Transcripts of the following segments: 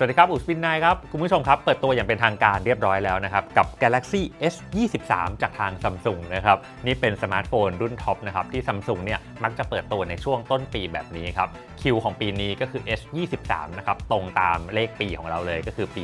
สวัสดีครับอุสปินนายครับ คุณผู้ชมครับ เปิดตัวอย่างเป็นทางการเรียบร้อยแล้วนะครับ กับ Galaxy S 23จากทาง Samsung นะครับ นี่เป็นสมาร์ทโฟนรุ่นท็อปนะครับ ที่ Samsung เนี่ยมักจะเปิดตัวในช่วงต้นปีแบบนี้ครับ คิวของปีนี้ก็คือ S 23นะครับ ตรงตามเลขปีของเราเลยก็คือปี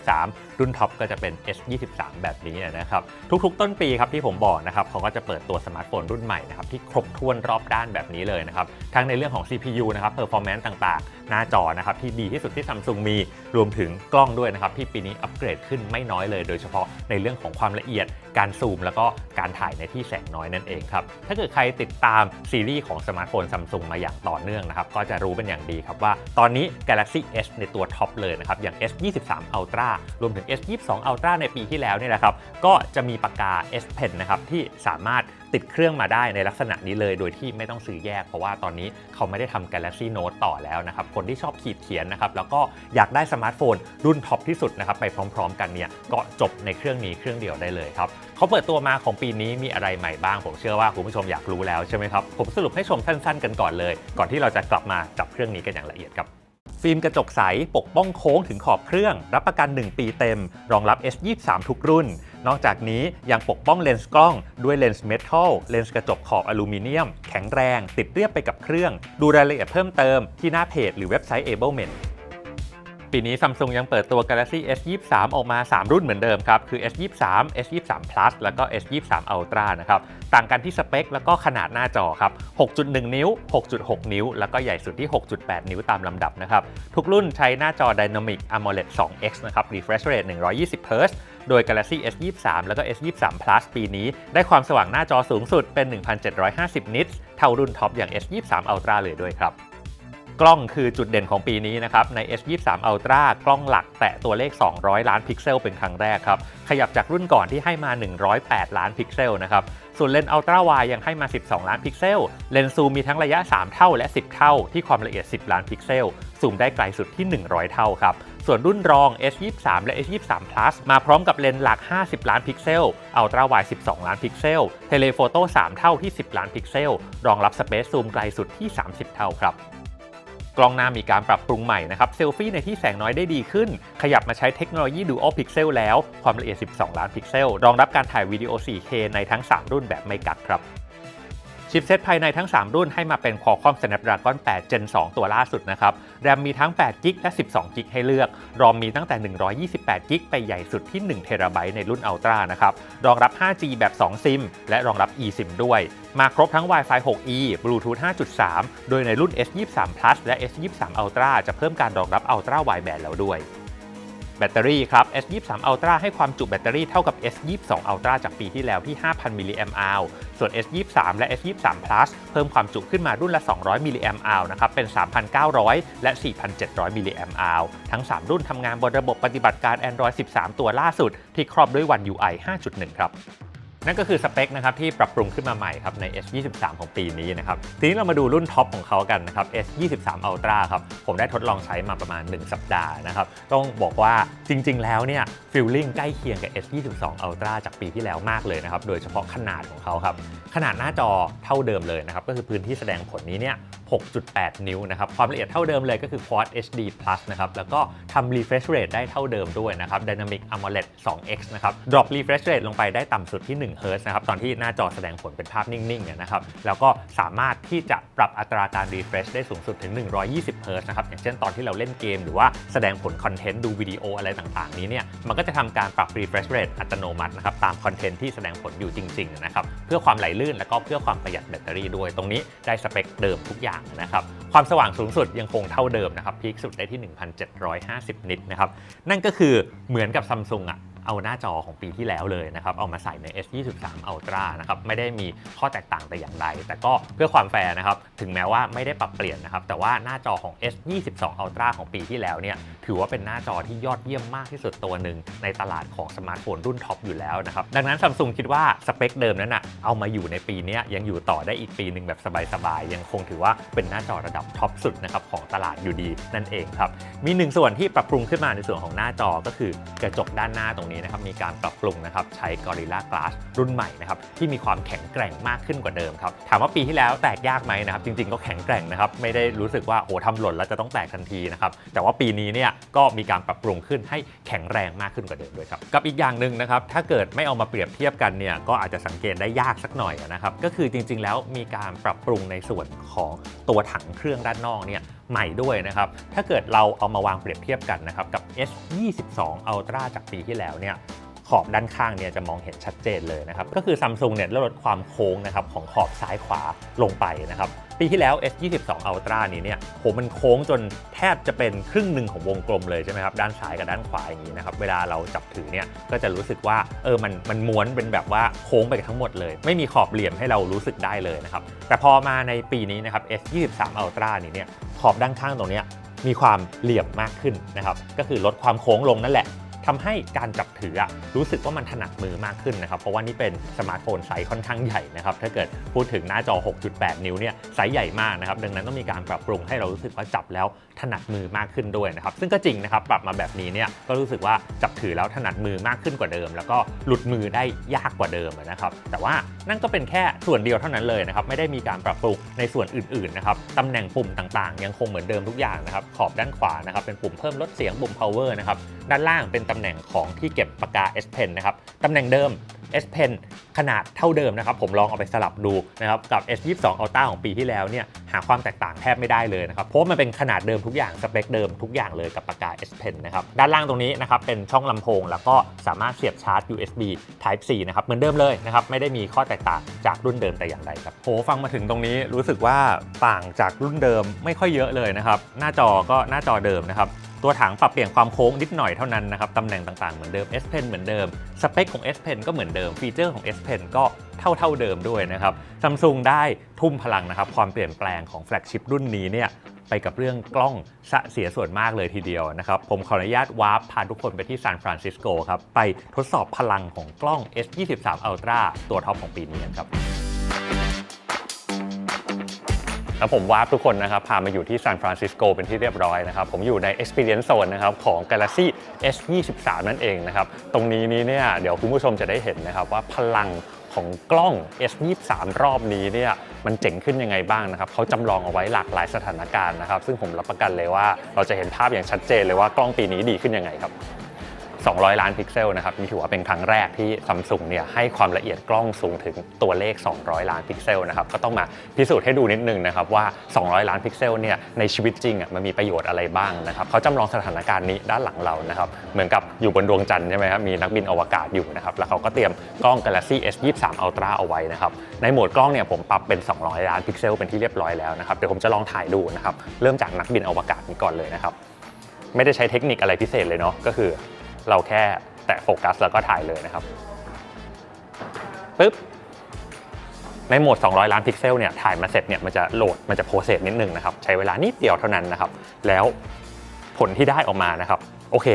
2023 รุ่นท็อปก็จะเป็น S 23แบบนี้นะครับ ทุกๆ ต้นปีครับที่ผมบอกนะครับเขาก็จะเปิดตัวสมาร์ทโฟนรุ่นใหม่นะครับที่ครบถ้วนรอบด้านแบบนี้เลยนะครับทั้งในเรื่องของ CPU นะครับ performance ต่างๆหน้าจอนะครับที่ดีที่สุดที่ Samsung มีรวมถึงกล้องด้วยนะครับที่ปีนี้อัปเกรดขึ้นไม่น้อยเลย โดยเฉพาะในเรื่องของความละเอียด การซูม แล้วก็การถ่ายในที่แสงน้อยนั่นเองครับถ้าเกิดใครติดตามซีรีส์ของสมาร์ทโฟน Samsung มาอย่างต่อเนื่องนะครับก็จะรู้เป็นอย่างดีครับว่า ตอนนี้ Galaxy S ในตัวท็อปเลยนะครับอย่าง S 23 Ultra รวมถึง S 22 Ultra ในปีที่แล้วเนี่ยนะครับก็จะมีปากกา S Pen นะครับที่สามารถ ติดเครื่องมาได้ในลักษณะนี้เลย โดยที่ไม่ต้องซื้อแยก เพราะว่าตอนนี้เขาไม่ได้ทำ Galaxy Note ต่อแล้วนะครับคนที่ชอบขีดเขียนนะครับแล้วก็อยากได้สมาร์ทโฟนรุ่นท็อปที่สุดนะครับไปพร้อม ๆ กันเนี่ยก็จบในเครื่องนี้เครื่องเดียวได้เลยครับเขาเปิดตัวมาของปีนี้มีอะไรใหม่บ้าง ผมเชื่อว่าคุณผู้ชมอยากรู้แล้วใช่ไหมครับผมสรุปให้ชมสั้น ๆ กันก่อนเลย ก่อนที่เราจะกลับมาจับเครื่องนี้กันอย่างละเอียดครับ ฟิล์มกระจกใสปกป้องโค้งถึงขอบเครื่อง รับประกัน 1 ปีเต็ม รองรับ S23 ทุกรุ่น นอกจากนี้ยังปกป้องเลนส์กล้อง ด้วยเลนส์เมทัลเลนส์กระจกขอบอลูมิเนียม แข็งแรง ติดเรียบไปกับเครื่อง ดูรายละเอียดเพิ่มเติมที่หน้าเพจหรือเว็บไซต์ Ablement ปีนี้ Samsung ยังเปิดตัว Galaxy S23 ออกมา 3 รุ่นเหมือนเดิมครับ คือ S23 S23 Plus แล้วก็ S23 Ultra นะครับ ต่างกันที่สเปค แล้วก็ขนาดหน้าจอครับ 6.1 นิ้ว 6.6 นิ้ว แล้วก็ใหญ่สุดที่ 6.8 นิ้วตามลำดับนะครับ ทุกรุ่นใช้หน้าจอ Dynamic AMOLED 2X นะครับ refresh rate 120 Hz โดย Galaxy S23 แล้วก็ S23 Plus ปีนี้ ได้ความสว่างหน้าจอสูงสุดเป็น 1,750 นิตส์เท่ารุ่นท็อปอย่าง S23 Ultra เลยด้วยครับ กล้องคือจุดเด่นของปีนี้นะครับ ใน S23 Ultra กล้องหลักแตะตัวเลข 200 ล้านพิกเซลเป็นครั้งแรกครับ ขยับจากรุ่นก่อนที่ให้มา 108 ล้านพิกเซลนะครับ ส่วนเลนส์ Ultra Wide ยังให้มา 12 ล้านพิกเซล เลนส์ซูมมีทั้งระยะ 3 เท่าและ 10 เท่า ที่ความละเอียด 10 ล้านพิกเซล ซูมได้ไกลสุดที่ 100 เท่าครับส่วนรุ่นรอง S23 และ S23 Plus มาพร้อมกับเลนส์หลัก 50 ล้านพิกเซล Ultra Wide 12 ล้านพิกเซล เทเลโฟโต้ 3 เท่าที่ 10 ล้านพิกเซล รองรับสเปซซูมไกลสุดที่ 30 เท่าครับ กล้องหน้ามีการปรับปรุงใหม่นะครับเซลฟี่ในที่แสงน้อยได้ดีขึ้น ขยับมาใช้เทคโนโลยี Dual Pixel แล้วความละเอียด 12 ล้านพิกเซล รองรับการถ่ายวิดีโอ 4K ในทั้ง 3 รุ่นแบบไม่กัดครับ ชิปเซตภายในทั้ง 3 รุ่นให้มาเป็น Qualcomm Snapdragon 8 Gen 2 ตัวล่าสุดนะครับ แรมมีทั้ง8 g b และ 12 g b ให้เลือก รอมมีตั้งแต่ 128 g b ไปใหญ่สุดที่ 1 t b ในรุ่น Ultra นะครับ รองรับ 5G แบบ 2 ซิม และรองรับ eSIM ด้วย มาครบทั้ง Wi-Fi 6E Bluetooth 5.3 โดยในรุ่น S23 Plus และ S23 Ultra จะเพิ่มการรองรับ Ultra Wideband แล้วด้วย แบตเตอรี่ครับ S23 Ultra ให้ความจุแบตเตอรี่เท่ากับ S22 Ultra จากปีที่แล้วที่ 5,000 มิลลิแอมป์ส่วน S23 และ S23 Plus เพิ่มความจุขึ้นมารุ่นละ 200 มิลลิแอมป์นะครับ เป็น 3,900 และ 4,700 มิลลิแอมป์ทั้ง 3 รุ่นทำงานบนระบบปฏิบัติการ Android 13 ตัวล่าสุด ที่ครอบด้วย One UI 5.1 ครับ นั่นก็คือสเปคนะครับที่ปรับปรุงขึ้นมาใหม่ครับใน S23 ของปีนี้นะครับทีนี้เรามาดูรุ่นท็อปของเขากันนะครับ S23 Ultra ครับผมได้ทดลองใช้มาประมาณ 1 สัปดาห์นะครับต้องบอกว่าจริง ๆ แล้วเนี่ยฟิลลิ่งใกล้เคียงกับ S22 Ultra จากปีที่แล้วมากเลยนะครับโดยเฉพาะขนาดของเขาครับขนาดหน้าจอเท่าเดิมเลยนะครับก็คือพื้นที่แสดงผลนี้เนี่ย 6.8 นิ้วนะครับความละเอียดเท่าเดิมเลยก็คือ Quad HD Plus นะครับแล้วก็ทำ refresh rate ได้เท่าเดิมด้วยนะครับ Dynamic AMOLED 2X นะครับ drop refresh rate ลงไปได้ต่ำสุดที่1 Hz นะครับตอนที่หน้าจอแสดงผลเป็นภาพนิ่งๆนะครับแล้วก็สามารถที่จะปรับอัตราการ refresh ได้สูงสุดถึง 120 Hz นะครับอย่างเช่นตอนที่เราเล่นเกมหรือว่าแสดงผลคอนเทนต์ดูวิดีโออะไรต่างๆ นี้เนี่ยมันก็จะทำการปรับ refresh rate อัตโนมัตินะครับตามคอนเทนต์ที่แสดงผลอยู่จริงๆนะครับเพื่อความไหลลื่นแล้วก็เพื่อความประหยัดแบตเตอรี่ด้วย ตรงนี้ได้สเปคเดิมทุกอย่างนะครับความสว่างสูงสุดยังคงเท่าเดิมนะครับพีคสุดได้ที่ 1,750 นิตนะครับนั่นก็คือเหมือนกับซัมซุงอะเอาหน้าจอของปีที่แล้วเลยนะครับเอามาใส่ใน23 Ultra นะครับไม่ได้มีข้อแตกต่างแต่อย่างใด แต่ก็เพื่อความแฟร์นะครับถึงแม้ว่าไม่ได้ปรับเปลี่ยนนะครับแต่ว่าหน้าจอของ S22 Ultra ของปีที่แล้วเนี่ยถือว่าเป็นหน้าจอที่ยอดเยี่ยมมากที่สุดตัวหนึ่งในตลาดของสมาร์ทโฟนรุ่นท็อปอยู่แล้วนะครับดังนั้นซัมซุงคิดว่าสเปคเดิมนั้นนะเอามาอยู่ในปีนี้ยังอยู่ต่อได้อีกปีหนึ่งแบบสบายๆยังคงถือว่าเป็นหน้าจอระดับบท็อปสุดนะครับของตลาดอยู่ดีนั่นเองครับมีหนึ่งส่วนที่ปรับปรุงขึ้นมาในส่วนของหน้าจอก็คือกระจกด้านหน้าตรงนี้นะครับมีการปรับปรุงนะครับใช้ Gorilla Glass รุ่นใหม่นะครับที่มีความแข็งแกร่งมากขึ้นกว่าเดิมครับถามว่าปีที่แล้วแตกยากไหมนะครับจริง ๆก็แข็งแกร่งนะครับไม่ได้รู้สึกว่าโอ้ทำหล่นแล้วจะต้องแตกทันทีนะครับแต่ว่าปีนี้เนี่ยก็มีการปรับปรุงขึ้นให้แข็งแรงมากขึ้นกว่าเดิมด้วยครับกับอีกอย่างหนึ่งนะครับถ้าเกิดไม่เอามาเปรียบเทียบกันเนี่ยก็อาจจะสังเกตได้ยากสักหน่อยนะครับก็คือจริง ๆ แล้วมีการปรับปรุงในส่วนของตัวถังเครื่องด้านนอกเนี่ยใหม่ด้วยนะครับ ถ้าเกิดเราเอามาวางเปรียบเทียบกันนะครับกับ S22 Ultra จากปีที่แล้วเนี่ย อบด้านข้างเนี่ยจะมองเห็นชัดเจนเลยนะครับ ก็คือซัมซุงเนี่ยลดความโค้งนะครับของขอบซ้ายขวาลงไปนะครับ ปีที่แล้ว S22 Ultra นี้เนี่ยโหมันโค้งจนแทบจะเป็นครึ่งหนึ่งของวงกลมเลยใช่ไหมครับ ด้านซ้ายกับด้านขวาอย่างนี้นะครับ เวลาเราจับถือเนี่ยก็จะรู้สึกว่าเออมันมันม้วนเป็นแบบว่าโค้งไปทั้งหมดเลย ไม่มีขอบเหลี่ยมให้เรารู้สึกได้เลยนะครับ แต่พอมาในปีนี้นะครับ S23 Ultra นี้เนี่ยขอบด้านข้างตรงเนี้ยมีความเหลี่ยมมากขึ้นนะครับ ก็คือลดความโค้งลงนั่นแหละ ทำให้การจับถือรู้สึกว่ามันถนัดมือมากขึ้นนะครับ เพราะว่านี่เป็นสมาร์ทโฟนไซส์ค่อนข้างใหญ่นะครับ ถ้าเกิดพูดถึงหน้าจอ 6.8 นิ้วเนี่ยไซส์ใหญ่มากนะครับ ดังนั้นต้องมีการปรับปรุงให้เรารู้สึกว่าจับแล้วถนัดมือมากขึ้นด้วยนะครับ ซึ่งก็จริงนะครับ ปรับมาแบบนี้เนี่ยก็รู้สึกว่าจับถือแล้วถนัดมือมากขึ้นกว่าเดิม แล้วก็หลุดมือได้ยากกว่าเดิมนะครับ แต่ว่านั่นก็เป็นแค่ส่วนเดียวเท่านั้นเลยนะครับ ไม่ได้มีการปรับปรุงในส่วนอื่นๆนะครับตำแหน่งปุ่มต่างๆ ยังคงเหมือนเดิมทุกอย่างนะครับ ขอบด้านขวานะครับเป็นปุ่มเพิ่มลดเสียงปุ่ม power นะครับด้านล่างเป็นตำแหน่งของที่เก็บปากกา S Pen นะครับตำแหน่งเดิม S Pen ขนาดเท่าเดิมนะครับ ผมลองเอาไปสลับดูนะครับกับ S22 Ultra ของปีที่แล้วเนี่ยหาความแตกต่างแทบไม่ได้เลยนะครับ เพราะว่ามันเป็นขนาดเดิมทุกอย่าง สเปคเดิมทุกอย่างเลยกับปากกา S Pen นะครับ ด้านล่างตรงนี้นะครับเป็นช่องลำโพง แล้วก็สามารถเสียบชาร์จ USB Type C นะครับเหมือนเดิมเลยนะครับ ไม่ได้มีข้อแตกต่างจากรุ่นเดิมแต่อย่างใดครับโหฟังมาถึงตรงนี้รู้สึกว่าต่างจากรุ่นเดิมไม่ค่อยเยอะเลยนะครับหน้าจอก็หน้าจอเดิมนะครับ ตัวถังปรับเปลี่ยนความโค้งนิดหน่อยเท่านั้นนะครับตำแหน่งต่างๆเหมือนเดิม S Pen เหมือนเดิม สเปคของ S Pen ก็เหมือนเดิม ฟีเจอร์ของ S Pen ก็เท่าเท่าๆเดิมด้วยนะครับซัมซุงได้ทุ่มพลังนะครับความเปลี่ยนแปลงของแฟลกชิพรุ่นนี้เนี่ยไปกับเรื่องกล้องสะเสียส่วนมากเลยทีเดียวนะครับ ผมขออนุญาตวาร์ปพาทุกคนไปที่ซานฟรานซิสโกครับ ไปทดสอบพลังของกล้อง S23 Ultra ตัวท็อปของปีนี้กันครับ แล้วผมวาร์ปทุกคนนะครับพามาอยู่ที่ซานฟรานซิสโกเป็นที่เรียบร้อยนะครับ ผมอยู่ใน Experience Zone นะครับของ Galaxy S23 นั่นเองนะครับ ตรงนี้นี้เนี่ยเดี๋ยวคุณผู้ชมจะได้เห็นนะครับว่าพลังของกล้อง S23 รอบนี้เนี่ยมันเจ๋งขึ้นยังไงบ้างนะครับเขาจำลองเอาไว้หลากหลายสถานการณ์นะครับ ซึ่งผมรับประกันเลยว่าเราจะเห็นภาพอย่างชัดเจนเลยว่ากล้องปีนี้ดีขึ้นยังไงครับ 200 ล้านพิกเซลนะครับนี่ถือว่าเป็นครั้งแรกที่ซัมซุงเนี่ยให้ความละเอียดกล้องสูงถึงตัวเลข 200 ล้านพิกเซลนะครับก็ต้องมาพิสูจน์ให้ดูนิดนึงนะครับว่า 200 ล้านพิกเซลเนี่ยในชีวิตจริงอะมันมีประโยชน์อะไรบ้างนะครับเขาจำลองสถานการณ์นี้ด้านหลังเรานะครับเหมือนกับอยู่บนดวงจันทร์ใช่ไหมครับมีนักบินอวกาศอยู่นะครับแล้วเขาก็เตรียมกล้อง Galaxy S23 Ultra เอาไว้นะครับในโหมดกล้องเนี่ยผมปรับเป็น 200 ล้านพิกเซลเป็นที่เรียบร้อยแล้วนะครับเดี๋ยวผมจะลองถ่ายดูนะครับเริ่มจากนักบินอวกาศนี้ก่อนเลยนะครับไม่ได้ใช้เทคนิคอะไรพิเศษเลยเนาะก็คือ เราแค่แตะโฟกัสแล้วก็ถ่ายเลยนะครับปึ๊บในโหมด 200 ล้านพิกเซลเนี่ยถ่ายมาเสร็จเนี่ยมันจะโหลดมันจะโปรเซสนิดนึงนะครับใช้เวลานิดเดียวเท่านั้นนะครับ แล้วผลที่ได้ออกมานะครับ โอเค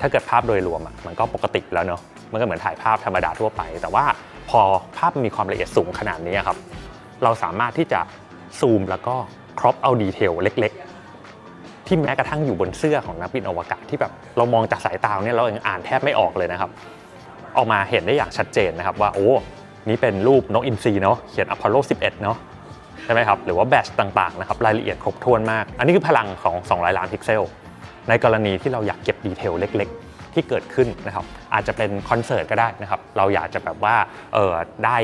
ถ้าเกิดภาพโดยรวมอะมันก็ปกติแล้วเนาะมันก็เหมือนถ่ายภาพธรรมดาทั่วไป แต่ว่าพอภาพมีความละเอียดสูงขนาดนี้ครับ เราสามารถที่จะซูมแล้วก็ครอปเอาดีเทลเล็ก ที่แม้กระทั่งอยู่บนเสื้อของนักบินอวกาศที่แบบเรามองจากสายตาเนี่ยเรายังอ่านแทบไม่ออกเลยนะครับออกมาเห็นได้อย่างชัดเจนนะครับว่าโอ้นี่เป็นรูปนกอินทรีเนาะเขียนอพอลโล 11 เนาะใช่ไหมครับหรือว่าแบตต่างๆนะครับรายละเอียดครบถ้วนมาก อันนี้คือพลังของ 200 ล้านพิกเซล ในกรณีที่เราอยากเก็บดีเทลเล็กๆ ที่เกิดขึ้นนะครับอาจจะเป็นคอนเสิร์ตก็ได้นะครับเราอยากจะแบบว่าเออได้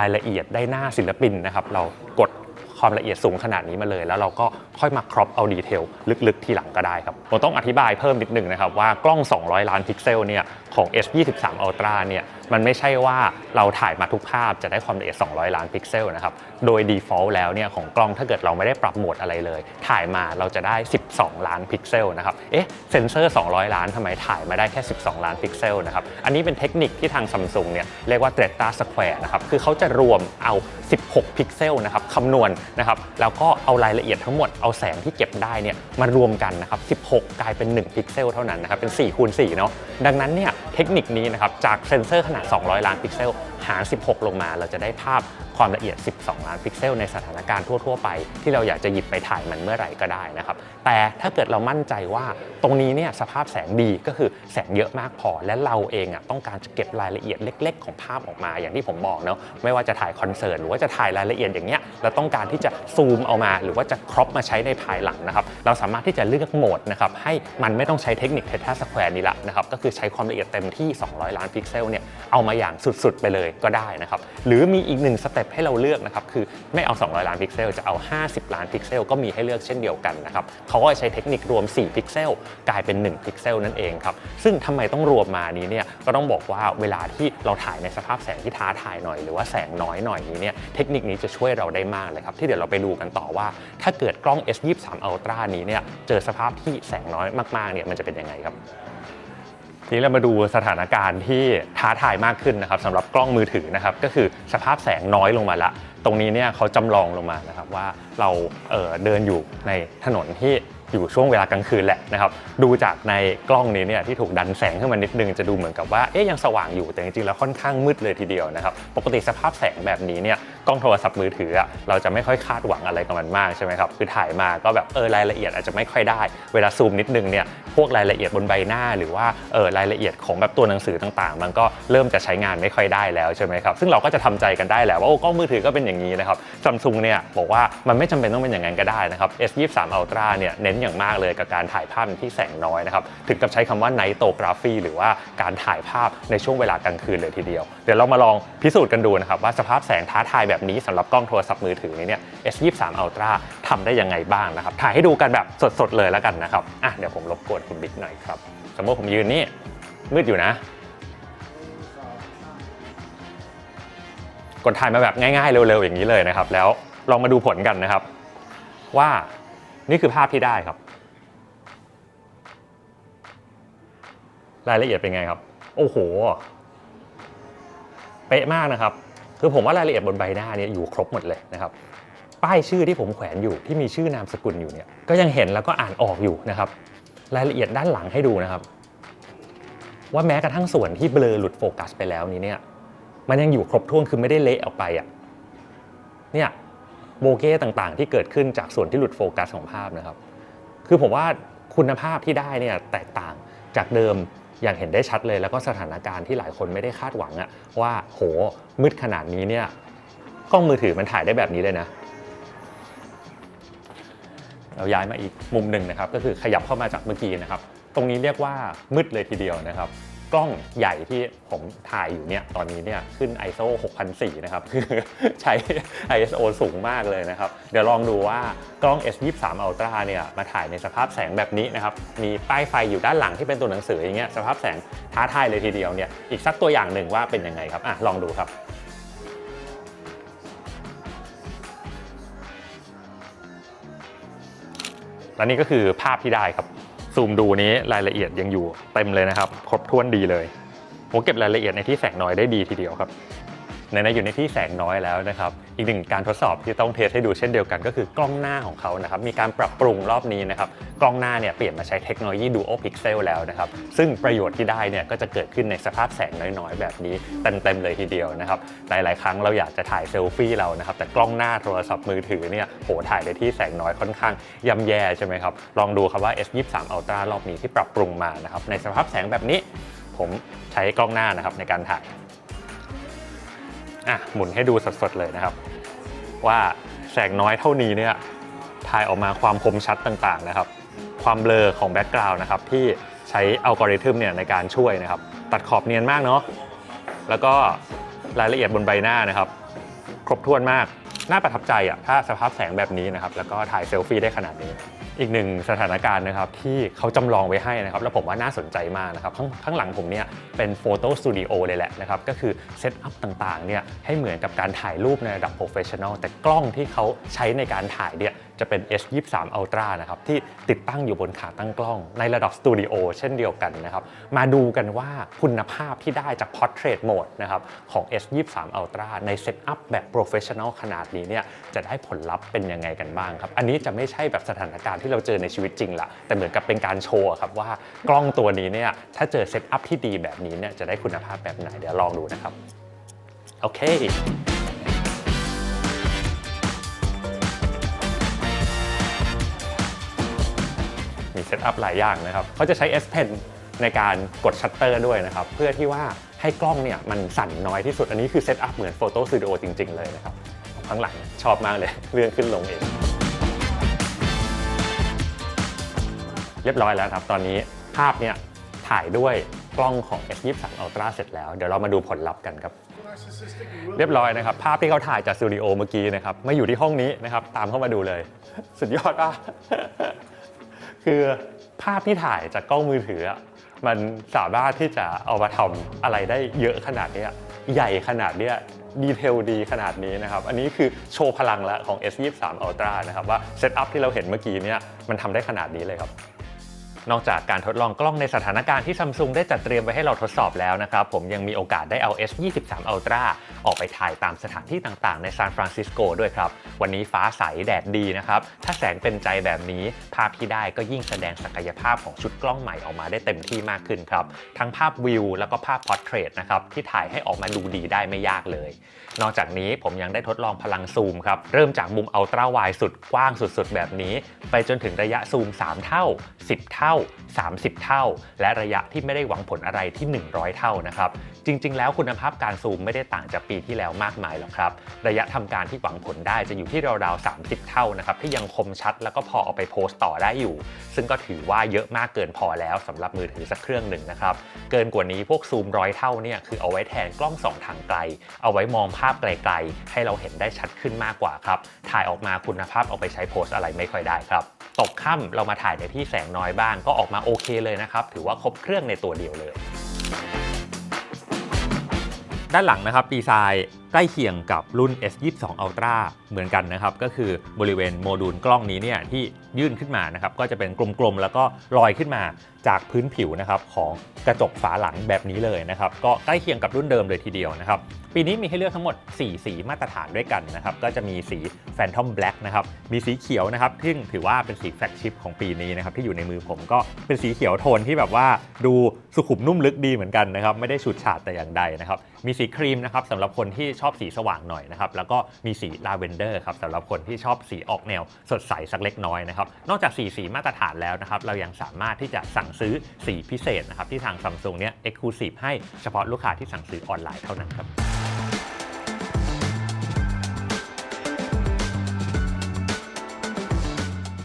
รายละเอียดได้หน้าศิลปินนะครับเรากด ความละเอียดสูงขนาดนี้มาเลย แล้วเราก็ค่อยมาครอปเอาดีเทลลึกๆ ทีหลังก็ได้ครับผมต้องอธิบายเพิ่มนิดหนึ่งนะครับว่ากล้อง 200 ล้านพิกเซลเนี่ย ของ S23 Ultra เนี่ยมันไม่ใช่ว่าเราถ่ายมาทุกภาพจะได้ความละเอียด 200 ล้านพิกเซลนะครับ โดย default แล้วเนี่ยของกล้องถ้าเกิดเราไม่ได้ปรับโหมดอะไรเลย ถ่ายมาเราจะได้ 12 ล้านพิกเซลนะครับ เอ๊ะเซนเซอร์ 200 ล้านทำไมถ่ายมาได้แค่ 12 ล้านพิกเซลนะครับ อันนี้เป็นเทคนิคที่ทางซัมซุงเนี่ยเรียกว่า Theta Square นะครับ คือเขาจะรวมเอา 16 พิกเซลนะครับคำนวณนะครับ แล้วก็เอารายละเอียดทั้งหมดเอาแสงที่เก็บได้เนี่ยมารวมกันนะครับ 16 กลายเป็น 1 พิกเซลเท่านั้นนะครับ เป็น4คูณ4เนาะ ดังนั้นเนี่ยเทคนิคนี้นะครับจากเซ็นเซอร์ขนาด 200 ล้านพิกเซล หาร 16 ลงมา เราจะได้ภาพความละเอียด 12 ล้านพิกเซลในสถานการณ์ทั่ว ๆ ไป ที่เราอยากจะหยิบไปถ่ายมันเมื่อไหร่ก็ได้นะครับ แต่ถ้าเกิดเรามั่นใจว่าตรงนี้เนี่ยสภาพแสงดีก็คือแสงเยอะมากพอ และเราเองอะต้องการจะเก็บรายละเอียดเล็ก ๆ ของภาพออกมา อย่างที่ผมบอกเนาะไม่ว่าจะถ่ายคอนเสิร์ตหรือว่าจะถ่ายรายละเอียดอย่างเงี้ยเราต้องการที่จะซูมเอามา หรือว่าจะครอปมาใช้ในภายหลังนะครับเราสามารถที่จะเลือกโหมดนะครับให้มันไม่ต้องใช้เทคนิคเทท่าสแควร์นี่ละนะครับก็คือใช้ความละเอียดเต็มที่ 200 ล้านพิกเซลเนี่ยเอามาอย่างสุดๆ ไปเลยก็ได้นะครับ หรือมีอีกหนึ่งสเต็ปให้เราเลือกนะครับ คือไม่เอา 200 ล้านพิกเซล จะเอา 50 ล้านพิกเซล ก็มีให้เลือกเช่นเดียวกันนะครับเขาก็จะใช้เทคนิครวม 4 พิกเซล กลายเป็น 1 พิกเซลนั่นเองครับ ซึ่งทำไมต้องรวมมานี้เนี่ย ก็ต้องบอกว่าเวลาที่เราถ่ายในสภาพแสงที่ท้าทายหน่อย หรือว่าแสงน้อยหน่อยนี้เนี่ย เทคนิคนี้จะช่วยเราได้มากเลยครับ ที่เดี๋ยวเราไปดูกันต่อว่า ถ้าเกิดกล้อง S23 Ultra นี้เนี่ย เจอสภาพที่แสงน้อยมากๆ เนี่ย มันจะเป็นยังไงครับ นี้เรามาดูสถานการณ์ที่ท้าทายมากขึ้นนะครับสำหรับกล้องมือถือนะครับก็คือสภาพแสงน้อยลงมาละ ตรงนี้เนี่ยเขาจำลองลงมานะครับว่าเราเเดินอยู่ในถนนที่ อยู่ช่วงเวลากลางคืนแหละนะครับดูจากในกล้องนี้เนี่ยที่ถูกดันแสงขึ้นมานิดนึงจะดูเหมือนกับว่าเอ๊ยยังสว่างอยู่แต่จริงๆแล้วค่อนข้างมืดเลยทีเดียวนะครับปกติสภาพแสงแบบนี้เนี่ยกล้องโทรศัพท์มือถือเราจะไม่ค่อยคาดหวังอะไรกับมันมากใช่ไหมครับคือถ่ายมาก็แบบเออรายละเอียดอาจจะไม่ค่อยได้ เวลาซูมนิดนึงเนี่ยพวกรายละเอียดบนใบหน้า หรือว่าเออรายละเอียดของแบบตัวหนังสือต่างๆ มันก็เริ่มจะใช้งานไม่ค่อยได้แล้วใช่ไหมครับซึ่งเราก็จะทำใจกันได้แหละว่าโอ้กล้องมือถือก็เป็นอย่างนี้นะครับซัมซุงเนี่ยบอกว่ามันไม่จำเป็นต้องเป็นอย่างนั้นก็ได้นะครับ S23 Ultra เนี่ยเน้นอย่างมากเลยกับการถ่ายภาพที่แสงน้อยนะครับถึงกับใช้คำว่า Night Photography หรือว่าการถ่ายภาพในช่วงเวลากลางคืนเลยทีเดียว เดี๋ยวเรามาลองพิสูจน์กันดูนะครับว่าสภาพแสงท้าทายแบบนี้สำหรับกล้องโทรศัพท์มือถือนี้เนี่ย S23 Ultra ทำได้ยังไงบ้างนะครับ ถ่ายให้ดูกันแบบสดๆเลยแล้วกันนะครับอะเดี๋ยวผมรบกวนคุณบิ๊กหน่อยครับ สมมติผมยืนนี่มืดอยู่นะ กดถ่ายมาแบบง่ายๆเร็วๆอย่างนี้เลยนะครับ แล้วลองมาดูผลกันนะครับ ว่า นี่คือภาพที่ได้ครับ รายละเอียดเป็นไงครับ โอ้โห เป๊ะมากนะครับ คือผมว่ารายละเอียดบนใบหน้าเนี่ยอยู่ครบหมดเลยนะครับ ป้ายชื่อที่ผมแขวนอยู่ที่มีชื่อนามสกุลอยู่เนี่ย ก็ยังเห็นแล้วก็อ่านออกอยู่นะครับ รายละเอียดด้านหลังให้ดูนะครับ ว่าแม้กระทั่งส่วนที่เบลอหลุดโฟกัสไปแล้วนี้เนี่ย มันยังอยู่ครบถ้วนคือไม่ได้เละออกไปอะ เนี่ย โบเก้ต่างๆ ที่เกิดขึ้นจากส่วนที่หลุดโฟกัสของภาพนะครับ คือผมว่าคุณภาพที่ได้เนี่ยแตกต่างจากเดิมอย่างเห็นได้ชัดเลย แล้วก็สถานการณ์ที่หลายคนไม่ได้คาดหวังอะว่าโหมืดขนาดนี้เนี่ยกล้องมือถือมันถ่ายได้แบบนี้เลยนะ เราย้ายมาอีกมุมหนึ่งนะครับ ก็คือขยับเข้ามาจากเมื่อกี้นะครับ ตรงนี้เรียกว่ามืดเลยทีเดียวนะครับ กล้องใหญ่ที่ผมถ่ายอยู่เนี่ยตอนนี้เนี่ยขึ้น ISO 6004 นะครับ คือใช้ ISO สูงมากเลยนะครับ เดี๋ยวลองดูว่ากล้อง S23 Ultra เนี่ยมาถ่ายในสภาพแสงแบบนี้นะครับ มีป้ายไฟอยู่ด้านหลังที่เป็นตัวหนังสืออย่างเงี้ยสภาพแสงท้าทายเลยทีเดียวเนี่ยอีกสักตัวอย่างหนึ่งว่าเป็นยังไงครับอะลองดูครับและนี่ก็คือภาพที่ได้ครับ ซูมดูนี้รายละเอียดยังอยู่เต็มเลยนะครับ ครบถ้วนดีเลยผมเก็บรายละเอียดในที่แสงน้อยได้ดีทีเดียวครับ ในในอยู่ในที่แสงน้อยแล้วนะครับ อีกหนึ่งการทดสอบที่ต้องเทสให้ดูเช่นเดียวกัน ก็คือกล้องหน้าของเขานะครับ มีการปรับปรุงรอบนี้นะครับ กล้องหน้าเนี่ยเปลี่ยนมาใช้เทคโนโลยี Duo Pixel แล้วนะครับ ซึ่งประโยชน์ที่ได้เนี่ยก็จะเกิดขึ้นในสภาพแสงน้อยๆ แบบนี้เต็มๆเลยทีเดียวนะครับ หลายๆ ครั้งเราอยากจะถ่ายเซลฟี่เรานะครับ แต่กล้องหน้าโทรศัพท์มือถือเนี่ยโหถ่ายในที่แสงน้อยค่อนข้างย่ำแย่ใช่ไหมครับ ลองดูครับว่า S23 Ultra รอบนี้ที่ปรับปรุงมานะครับในสภาพแสงแบบนี้ผมใช้กล้องหน้านะครับในการถ่าย อะหมุนให้ดูสดๆเลยนะครับ ว่าแสงน้อยเท่านี้เนี่ยถ่ายออกมาความคมชัดต่างๆนะครับ ความเบลอของแบ็กกราวน์นะครับที่ใช้อัลกอริทึมเนี่ยในการช่วยนะครับ ตัดขอบเนียนมากเนาะแล้วก็รายละเอียดบนใบหน้านะครับ ครบถ้วนมากน่าประทับใจอะถ้าสภาพแสงแบบนี้นะครับ แล้วก็ถ่ายเซลฟี่ได้ขนาดนี้ อีกหนึ่งสถานการณ์นะครับที่เขาจำลองไว้ให้นะครับแล้วผมว่าน่าสนใจมากนะครับข้างข้างหลังผมเนี่ยเป็นโฟโต้สตูดิโอเลยแหละนะครับก็คือเซตอัพต่างๆเนี่ยให้เหมือนกับการถ่ายรูปในระดับโปรเฟชชั่นอลแต่กล้องที่เขาใช้ในการถ่ายเนี่ยจะเป็น S23 Ultra นะครับที่ติดตั้งอยู่บนขาตั้งกล้อง ในระดับสตูดิโอเช่นเดียวกันนะครับมาดูกันว่าคุณภาพที่ได้จาก Portrait Mode นะครับของ S23 Ultra ในเซตอัพแบบ Professional ขนาดนี้เนี่ยจะได้ผลลัพธ์เป็นยังไงกันบ้างครับ อันนี้จะไม่ใช่แบบสถานการณ์ที่เราเจอในชีวิตจริงละแต่เหมือนกับเป็นการโชว์ครับว่ากล้องตัวนี้เนี่ยถ้าเจอเซตอัพที่ดีแบบนี้เนี่ยจะได้คุณภาพแบบไหนเดี๋ยวลองดูนะครับโอเค อัพหลายอย่างนะครับเขาจะใช้ S Pen ในการกดชัตเตอร์ด้วยนะครับ เพื่อที่ว่าให้กล้องเนี่ยมันสั่นน้อยที่สุด อันนี้คือเซตอัพเหมือนโฟโต้สตูดิโอจริง ๆ เลยนะครับข้างหลังชอบมากเลยเลื่อนขึ้นลงเอง เรียบร้อยแล้วครับ ตอนนี้ภาพเนี่ยถ่ายด้วยกล้องของ S23 Ultra เสร็จแล้ว เดี๋ยวเรามาดูผลลัพธ์กันครับเรียบร้อยนะครับ ภาพที่เขาถ่ายจากสตูดิโอเมื่อกี้นะครับมาอยู่ที่ห้องนี้นะครับ ตามเข้ามาดูเลย สุดยอดป่ะ คือ ภาพที่ถ่ายจากกล้องมือถือมันสามารถที่จะเอามาทำอะไรได้เยอะขนาดนี้ใหญ่ขนาดนี้ดีเทลดีขนาดนี้นะครับ อันนี้คือโชว์พลังละของ S23 Ultra นะครับว่าเซตอัพที่เราเห็นเมื่อกี้เนี่ยมันทำได้ขนาดนี้เลยครับ นอกจากการทดลองกล้องในสถานการณ์ที่ซัมซุงได้จัดเตรียมไว้ให้เราทดสอบแล้วนะครับผมยังมีโอกาสได้เอา S23 Ultra ออกไปถ่ายตามสถานที่ต่างๆ ในซานฟรานซิสโกด้วยครับ วันนี้ฟ้าใสแดดดีนะครับ ถ้าแสงเป็นใจแบบนี้ภาพที่ได้ก็ยิ่งแสดงศักยภาพของชุดกล้องใหม่ออกมาได้เต็มที่มากขึ้นครับ ทั้งภาพวิวแล้วก็ภาพพอร์เทรตนะครับที่ถ่ายให้ออกมาดูดีได้ไม่ยากเลย นอกจากนี้ผมยังได้ทดลองพลังซูมครับเริ่มจากมุมอัลตร้าไวสุดกว้างสุด ๆ แบบนี้ ไปจนถึงระยะซูม 3 เท่า 10 เท่า30 เท่า และระยะที่ไม่ได้หวังผลอะไรที่ 100 เท่านะครับ จริง ๆ แล้วคุณภาพการซูมไม่ได้ต่างจากปีที่แล้วมากมายหรอกครับ ระยะทำการที่หวังผลได้จะอยู่ที่ราวๆ30 เท่านะครับที่ยังคมชัดแล้วก็พอเอาไปโพสต์ต่อได้อยู่ ซึ่งก็ถือว่าเยอะมากเกินพอแล้วสำหรับมือถือสักเครื่องหนึ่งนะครับเกินกว่านี้พวกซูมร้อยเท่าเนี่ยคือเอาไว้แทนกล้องสองทางไกล เอาไว้มองภาพไกลๆ ให้เราเห็นได้ชัดขึ้นมากกว่าครับถ่ายออกมาคุณภาพเอาไปใช้โพสต์อะไรไม่ค่อยได้ครับตกค่ำเรามาถ่ายในที่แสงน้อยบ้างก็ออกมาโอเคเลยนะครับ ถือว่าครบเครื่องในตัวเดียวเลย ด้านหลังนะครับดีไซน์ ใกล้เคียงกับรุ่น S22 Ultra เหมือนกันนะครับ ก็คือบริเวณโมดูลกล้องนี้เนี่ยที่ยื่นขึ้นมานะครับ ก็จะเป็นกลมๆ แล้วก็ลอยขึ้นมาจากพื้นผิวนะครับของกระจกฝาหลังแบบนี้เลยนะครับ ก็ใกล้เคียงกับรุ่นเดิมเลยทีเดียวนะครับ ปีนี้มีให้เลือกทั้งหมด 4 สีมาตรฐานด้วยกันนะครับ ก็จะมีสี Phantom Black นะครับ มีสีเขียวนะครับซึ่งถือว่าเป็นสีแฟลกชิพของปีนี้นะครับที่อยู่ในมือผมก็เป็นสีเขียวโทนที่แบบว่าดูสุขุมนุ่มลึกดีเหมือนกันนะครับ ไม่ได้ฉูดฉาดแต่อย่างใดนะครับ มีสีครีมนะครับสำหรับคนที่ชอบสีสว่างหน่อยนะครับ แล้วก็มีสีลาเวนเดอร์ครับสำหรับคนที่ชอบสีออกแนวสดใสสักเล็กน้อยนะครับ นอกจากสีสีมาตรฐานแล้วนะครับ เรายังสามารถที่จะสั่งซื้อสีพิเศษนะครับที่ทางซัมซุงเนี้ยเอ็กซ์คลูซีฟให้เฉพาะลูกค้าที่สั่งซื้อออนไลน์เท่านั้นครับ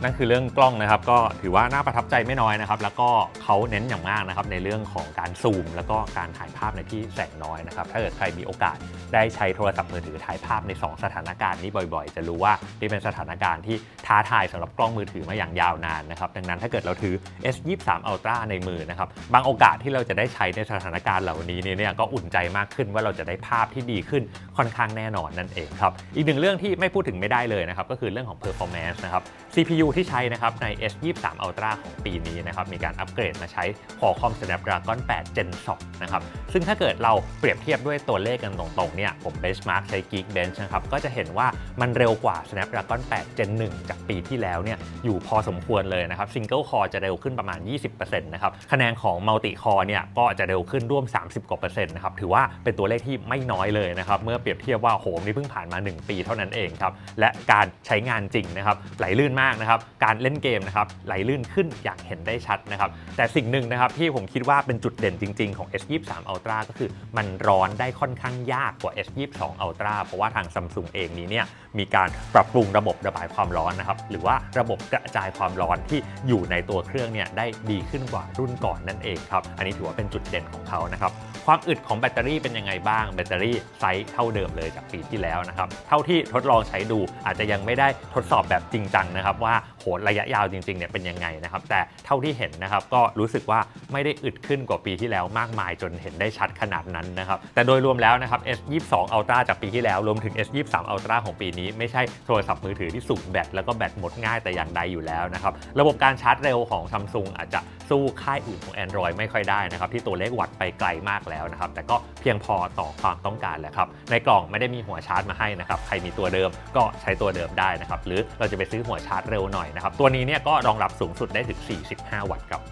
นั่นคือเรื่องกล้องนะครับ ก็ถือว่าน่าประทับใจไม่น้อยนะครับ แล้วก็เขาเน้นอย่างมากนะครับในเรื่องของการซูม แล้วก็การถ่ายภาพในที่แสงน้อยนะครับ ถ้าเกิดใครมีโอกาสได้ใช้โทรศัพท์มือถือถ่ายภาพใน 2 สถานการณ์นี้บ่อยๆ จะรู้ว่านี่เป็นสถานการณ์ที่ท้าทายสำหรับกล้องมือถือมาอย่างยาวนานนะครับ ดังนั้นถ้าเกิดเราถือ S23 Ultra ในมือนะครับ บางโอกาสที่เราจะได้ใช้ในสถานการณ์เหล่านี้เนี่ยก็อุ่นใจมากขึ้นว่าเราจะได้ภาพที่ดีขึ้นค่อนข้างแน่นอนนั่นเองครับ อีกหนึ่งเรื่องที่ไม่พูดถึงไม่ได้เลยนะครับ ก็คือเรื่องของ performance นะครับ CPU ที่ใช้นะครับใน S23 Ultra ของปีนี้นะครับมีการอัปเกรดมาใช้ Qualcomm Snapdragon 8 Gen 2นะครับซึ่งถ้าเกิดเราเปรียบเทียบด้วยตัวเลขกันตรงๆเนี่ยผม benchmark ใช้ Geekbench นะครับก็จะเห็นว่ามันเร็วกว่า Snapdragon 8 Gen 1 จากปีที่แล้วเนี่ยอยู่พอสมควรเลยนะครับ Single Core จะเร็วขึ้นประมาณ 20%นะครับคะแนนของ Multi Core เนี่ยก็จะเร็วขึ้นร่วม 30กว่าเปอร์เซ็นต์นะครับถือว่าเป็นตัวเลขที่ไม่น้อยเลยนะครับเมื่อเปรียบเทียบว่าโหมนี่เพิ่งผ่านมา 1 ปีเท่านั้นเองครับและการใช้งานจริงนะครับไหลลื่นมากนะครับการเล่นเกมนะครับไหลลื่นขึ้นอย่างเห็นได้ชัดนะครับ แต่สิ่งหนึ่งนะครับที่ผมคิดว่าเป็นจุดเด่นจริง ๆของ S23 Ultra ก็คือมันร้อนได้ค่อนข้างยากกว่า S22 Ultra เพราะว่าทาง Samsung เองนี้เนี่ย มีการปรับปรุงระบบระบายความร้อนนะครับหรือว่าระบบกระจายความร้อนที่อยู่ในตัวเครื่องเนี่ยได้ดีขึ้นกว่ารุ่นก่อนนั่นเองครับอันนี้ถือว่าเป็นจุดเด่นของเขานะครับความอึดของแบตเตอรี่เป็นยังไงบ้างแบตเตอรี่ไซส์เท่าเดิมเลยจากปีที่แล้วนะครับเท่าที่ทดลองใช้ดูอาจจะยังไม่ได้ทดสอบแบบจริงจังนะครับว่าโหระยะยาวจริงๆเนี่ยเป็นยังไงนะครับแต่เท่าที่เห็นนะครับก็รู้สึกว่าไม่ได้อึดขึ้นกว่าปีที่แล้วมากมายจนเห็นได้ชัด ขนาดนั้นนะครับ แต่โดยรวมแล้วนะครับ S22 Ultra จากปีที่แล้ว รวมถึง S23 Ultra ของปีนี้ ไม่ใช่โทรศัพท์มือถือที่สูงแบตแล้วก็แบตหมดง่ายแต่อย่างใดอยู่แล้วนะครับ ระบบการชาร์จเร็วของ Samsung อาจจะสู้ค่ายอื่นของ Android ไม่ค่อยได้นะครับ ที่ตัวเลขวัตต์ไปไกลมากแล้วนะครับ แต่ก็เพียงพอต่อความต้องการแหละครับ ในกล่องไม่ได้มีหัวชาร์จมาให้นะครับ ใครมีตัวเดิมก็ใช้ตัวเดิมได้นะครับ หรือเราจะไปซื้อหัวชาร์จเร็วหน่อยนะครับ ตัวนี้เนี่ยก็รองรับสูงสุดได้ถึง 45 วัตต์ครับ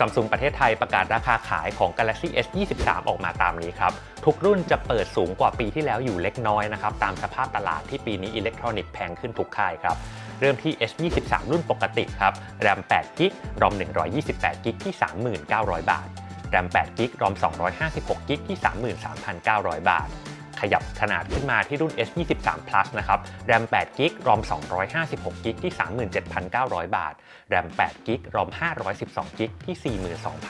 ซัมซุงประเทศไทยประกาศราคาขายของ Galaxy S 23ออกมาตามนี้ครับ ทุกรุ่นจะเปิดสูงกว่าปีที่แล้วอยู่เล็กน้อยนะครับ ตามสภาพตลาดที่ปีนี้อิเล็กทรอนิกส์แพงขึ้นทุกค่ายครับ เริ่มที่ S 23รุ่นปกติครับแรม8กิกรอม128กิกที่ 39,000 บาทแรม8กิกรอม256กิกที่ 33,900 บาท ขยับขนาดขึ้นมาที่รุ่น S 23 Plus นะครับ แรม8กิกรอม256กิกที่ 37,900 บาท แรม8กิกรอม512กิกที่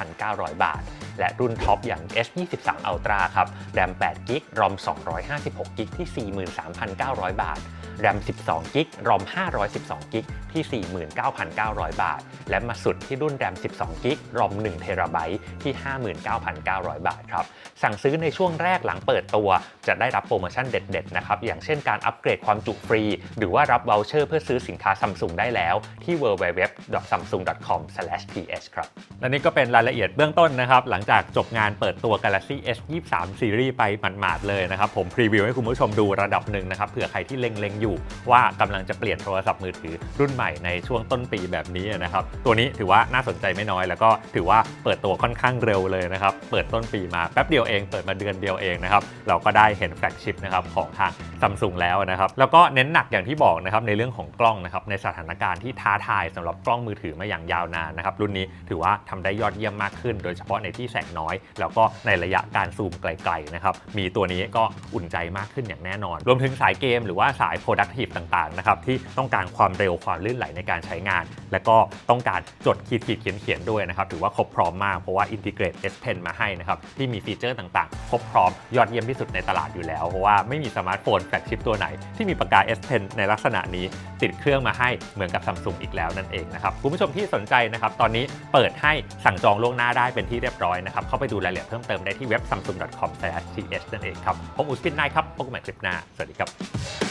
42,900 บาท และรุ่นท็อปอย่าง S 23 Ultra ครับ แรม8กิกรอม256กิกที่ 43,900 บาท แรม 12 กิกรอม 512 กิกที่ 49,900 บาท และมาสุดที่รุ่นแรม 12 กิกรอม 1 เทราไบต์ที่ 59,900 บาทครับ สั่งซื้อในช่วงแรกหลังเปิดตัว จะได้รับโปรโมชั่นเด็ดๆ นะครับ อย่างเช่นการอัปเกรดความจุฟรี หรือว่ารับ v o u เชอร์เพื่อซื้อสินค้าซัมซุงได้แล้วที่ www.samsung.com/th ครับ และนี่ก็เป็นรายละเอียดเบื้องต้นนะครับ หลังจากจบงานเปิดตัว Galaxy S23 Series ไปหมาดๆเลยนะครับ ผมพรีวิวให้คุณผู้ชมดูระดับหนึ่งนะครับ เผื่อใครที่เล็งๆอยู่ว่ากำลังจะเปลี่ยนโทรศัพท์มือถือรุ่นใหม่ในช่วงต้นปีแบบนี้นะครับตัวนี้ถือว่าน่าสนใจไม่น้อย แล้วก็ถือว่าเปิดตัวค่อนข้างเร็วเลยนะครับเปิดต้นปีมาแป๊บเดียวเองเปิดมาเดือนเดียวเองนะครับเราก็ได้เห็นแฟลกชิพนะครับของทางซัมซุงแล้วนะครับแล้วก็เน้นหนักอย่างที่บอกนะครับในเรื่องของกล้องนะครับในสถานการณ์ที่ท้าทายสำหรับกล้องมือถือมาอย่างยาวนานนะครับรุ่นนี้ถือว่าทำได้ยอดเยี่ยมมากขึ้น โดยเฉพาะในที่แสงน้อย แล้วก็ในระยะการซูมไกลๆนะครับมีตัวนี้ก็อุ่นใจมากขึ้นอย่างแน่นอน รวมถึงสายเกมหรือว่าสาย productive ต่างๆนะครับที่ต้องการความเร็วความลื่นไหลในการใช้งาน และก็ต้องการจดขีดขีดเขียนเขียนๆด้วยนะครับถือว่าครบพร้อมมากเพราะว่า integrate S Pen มาให้นะครับที่มีฟีเจอร์ต่างๆ ครบพร้อมยอดเยี่ยมที่สุดในตลาดอยู่แล้ว เพราะว่าไม่มีสมาร์ทโฟนแฟลกชิพตัวไหน ที่มีปากกา S Pen ในลักษณะนี้ติดเครื่องมาให้เหมือนกับ Samsung อีกแล้วนั่นเองนะครับคุณผู้ชมที่สนใจนะครับตอนนี้เปิดให้สั่งจองล่วงหน้าได้เป็นที่เรียบร้อยนะครับเข้าไปดูรายละเอียดเพิ่มเติมได้ที่เว็บ samsung.com/th นั่นเองครับผมอุสปินไนครับพบกันใหม่คลิปหน้าสวัสดีครับ